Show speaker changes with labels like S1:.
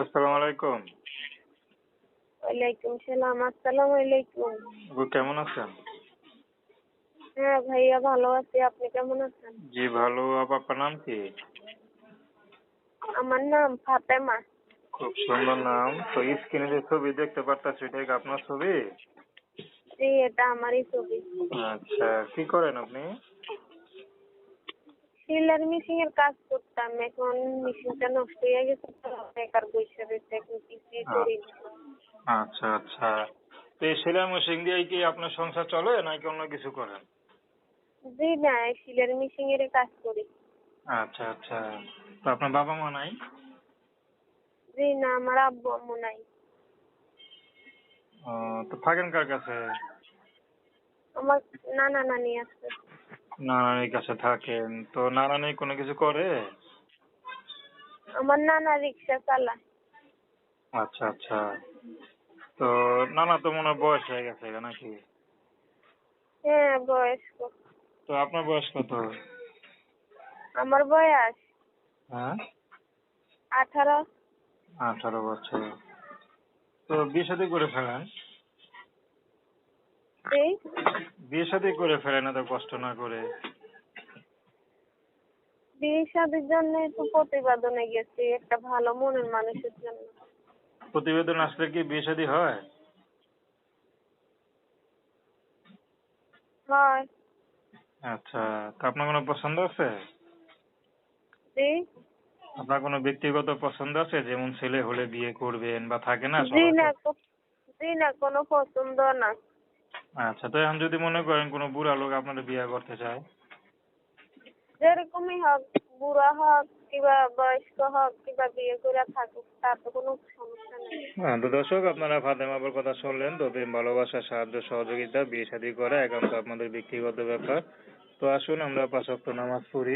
S1: আসসালামু আলাইকুম।
S2: ওয়ালাইকুম সালাম আসসালামু আলাইকুম।
S1: কেমন আছেন?
S2: হ্যাঁ ভাইয়া ভালো আছি। আপনি কেমন আছেন?
S1: জি ভালো। আপনার নাম কি?
S2: আমার নাম ফাতেমা।
S1: খুব সুন্দর নাম। তো স্ক্রিনে যে ছবি দেখতে পারতাছি এটা কি আপনার ছবি?
S2: জি এটা আমারই ছবি।
S1: আচ্ছা কি করেন আপনি?
S2: সিলার মেশিন এর কাজ করতাম। এখন মেশিনটা নষ্ট হয়ে গেছে তো বেকার বসে রয়েছে এখন কিছুই করি না।
S1: আচ্ছা আচ্ছা। তো এই সেলাই মেশিন দিয়ে কি আপনার সংসার চলে নাকি অন্য কিছু করেন?
S2: জি না সিলার মেশিন এর কাজ করি।
S1: আচ্ছা আচ্ছা। তো আপনার বাবা মা নাই?
S2: জি না আমার আব্বু আম্মু নাই।
S1: তো থাকেন কার কাছে?
S2: আমার নানা নানি আছে।
S1: নানানির কাছে থাকেন। তো নানানি কোনো কিছু করে?
S2: আমার নানা রিক্সা চালায়।
S1: আচ্ছা আচ্ছা। তো নানা তো মনে হয় বয়স হয়ে গেছে নাকি?
S2: হ্যাঁ বয়স্ক।
S1: তো আপনার বয়স কত?
S2: আমার বয়স
S1: হ্যাঁ?
S2: আঠারো।
S1: আঠারো বছর। তো বিয়ে শাদী করে ফেলেন?
S2: জি
S1: বিয়ে শাদী করে ফেলেন এত কষ্ট না করে।
S2: বিয়ে শাদির জন্য তো প্রতিবেদনে গেছি একটা ভালো মনের মানুষের জন্য।
S1: প্রতিবেদন আসলে কি বিয়ে শাদী হয়?
S2: হয়।
S1: আচ্ছা তো আপনার কোনো পছন্দ আছে?
S2: জি।
S1: আপনার কোনো ব্যক্তিগত পছন্দ আছে? যেমন ছেলে হলে বিয়ে করবেন বা থাকে না
S2: জি না জি না কোনো পছন্দ না।
S1: আচ্ছা তো এখন যদি মনে করেন কোনো বুড়া লোক আপনার বিয়ে করতে চায়?
S2: যেরকমই হোক বুড়া হোক কিংবা বয়স্ক হোক কিংবা বিয়ে করে থাকুক তার তো কোনো সমস্যা নেই।
S1: হ্যাঁ তো দর্শক আপনারা ফাতেমা আপার কথা শুনলেন তো প্রেম ভালোবাসা সাহায্য সহযোগিতা বিয়ে শাদী করা একান্ত আপনাদের ব্যক্তিগত ব্যাপার। তো আসুন আমরা পাঁচ ওয়াক্ত নামাজ পড়ি।